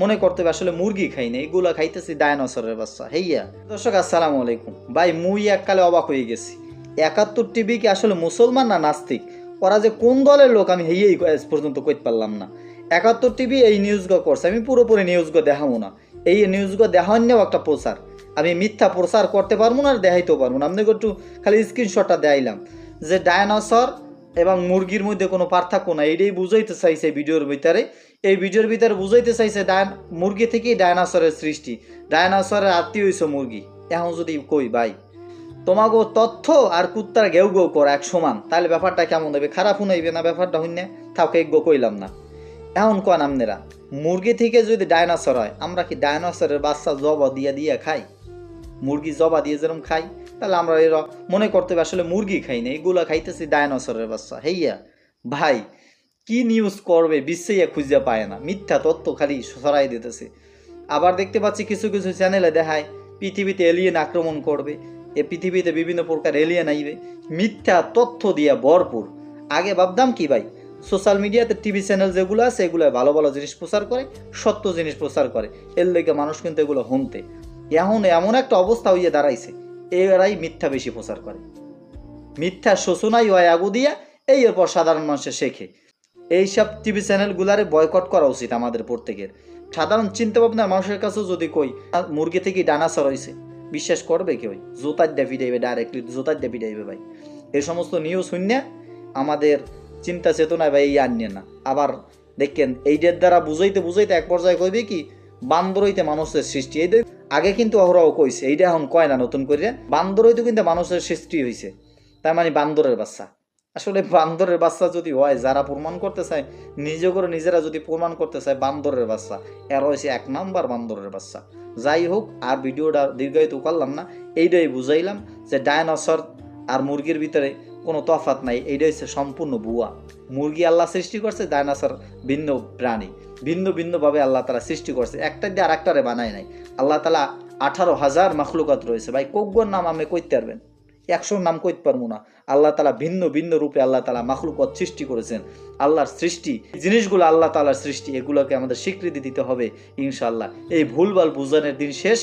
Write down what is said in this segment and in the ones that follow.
মনে করতে হবে আসলে মুরগি খাই না এগুলা খাইতেছি ডায়নোসরের বাচ্চা, হেইয়া। দর্শক, আসসালামু আলাইকুম। ভাই, মুই এককালে অবাক হয়ে গেছি। একাত্তর টিভি কি আসলে মুসলমান না নাস্তিক? ওরা যে কোন দলের লোক আমি হেয়েই পর্যন্ত কইতে পারলাম না। একাত্তর টিভি এই নিউজগুলো করছে, আমি পুরোপুরি নিউজগুলো দেখাবো না। এই নিউজগুলো দেখানোও একটা প্রচার। আমি মিথ্যা প্রচার করতে পারব না আর দেখাইতেও পারব না। আপনাকে একটু খালি স্ক্রিনশটটা দেখাইলাম যে ডায়নোসর এবং মুরগির মধ্যে কোনো পার্থক্য নাই। এটাই বুঝাইতে চাইছে ভিডিওর ভিতরে। এই ভিডিওর ভিতরে বুঝাইতে চাইছে ডায়ন, মুরগি থেকেই ডায়নোসরের সৃষ্টি। ডায়নোসরের আত্মীয় হইছে মুরগি। এখন যদি কই, ভাই, তোমাগো তথ্য আর কুত্তার ঘেউ গেউ করা এক সমান তাহলে ব্যাপারটা কেমন হবে? খারাপ শুনাইবে না ব্যাপারটা হইনে এক গো কইলাম না। এখন কন আমনেরা, মুরগি থেকে যদি ডায়নোসর হয়, আমরা কি ডায়নোসরের বাচ্চা জবা দিয়ে দিয়ে খাই? মুরগি জবা দিয়ে যেরকম খাই? তাহলে আমরা এরা মনে করতে হবে আসলে মুরগি খাই না, এগুলা খাইতেছি ডায়নোসরের বাচ্চা। হেইয়া, ভাই, কি নিউজ করবে? বিশ্বেই খুঁজে পায় না। মিথ্যা তথ্য খালি ছড়াই দিতেছে। আবার দেখতে পাচ্ছি কিছু কিছু চ্যানেলে দেখায়, পৃথিবীতে এলিয়েন আক্রমণ করবে। এ পৃথিবীতে বিভিন্ন প্রকার এলিয়েন আইবে। মিথ্যা তথ্য দিয়া ভরপুর। আগে ভাবতাম কি ভাই সোশ্যাল মিডিয়াতে টিভি চ্যানেল যেগুলো আছে, এগুলো ভালো ভালো জিনিস প্রচার করে, সত্য জিনিস প্রচার করে। এর লেগে মানুষ কিন্তু এগুলো শুনতে। এখন এমন একটা অবস্থা হইয়া দাঁড়াইছে। এরাই মিথ্যা বেশি প্রচার করে। মিথ্যা শোষণাই হয় আগু দিয়া, এই এরপর সাধারণ মানুষের শেখে। এইসব টিভি চ্যানেলগুলারে বয়কট করা উচিত আমাদের প্রত্যেকের। সাধারণ চিন্তা ভাবনার মানুষের কাছেও যদি কই মুরগি থেকে ডানাসর হয়েছে বিশ্বাস করবে কেউ জোতার ডেভি দেবে ডাইরেক্টলি জোতার ডেভি দেবে ভাই। এই সমস্ত নিউজ শূন্য আমাদের চিন্তা চেতনায় ভাই এই আনিয়ে না। আবার দেখেন এইটার দ্বারা বুঝাইতে বুঝাইতে এক পর্যায়ে কইবে কি বান্দর হইতে মানুষের সৃষ্টি। এই আগে কিন্তু অহরাও কইছে, এইটা এখন কয় না, নতুন করে বান্দর হইতে কিন্তু মানুষের সৃষ্টি হয়েছে তার মানে বান্দরের বাচ্চা। আসলে বান্দরের বাচ্চা যদি হয়, যারা প্রমাণ করতে চায়, নিজে করে নিজেরা যদি প্রমাণ করতে চায়, বান্দরের বাচ্চা। এর হয়েছে এক নাম্বার বান্দরের বাচ্চা। যাই হোক, আর ভিডিওটা দীর্ঘায়িত করলাম না, এইটাই বুঝাইলাম যে ডায়নোসর আর মুরগির ভিতরে কোনো তফাত নাই এইটা হচ্ছে সম্পূর্ণ বুয়া মুরগি আল্লাহ সৃষ্টি করছে ডায়নোসর ভিন্ন প্রাণী, ভিন্ন ভিন্নভাবে আল্লাহ তালা সৃষ্টি করছে। একটা দিয়ে আর একটারে বানায় নাই। আল্লাহ তালা আঠারো হাজার মাখলুকাত রয়েছে। ভাই কোগ্গর নাম আমি কইতে পারবেন? একশোর নাম কইতে পারব না। আল্লাহ তালা ভিন্ন ভিন্ন রূপে আল্লাহ তালা মাখলুকত সৃষ্টি করেছেন। আল্লাহর সৃষ্টি জিনিসগুলো আল্লাহ তালার সৃষ্টি, এগুলোকে আমাদের স্বীকৃতি দিতে হবে ইনশাল্লাহ এই ভুলভাল বুঝানের দিন শেষ,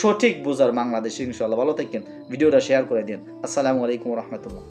সঠিক বুঝার বাংলাদেশ ইনশাল্লাহ ভালো থাকেন ভিডিওটা শেয়ার করে দিন। আসসালামু আলাইকুম রহমতুল্লাহ।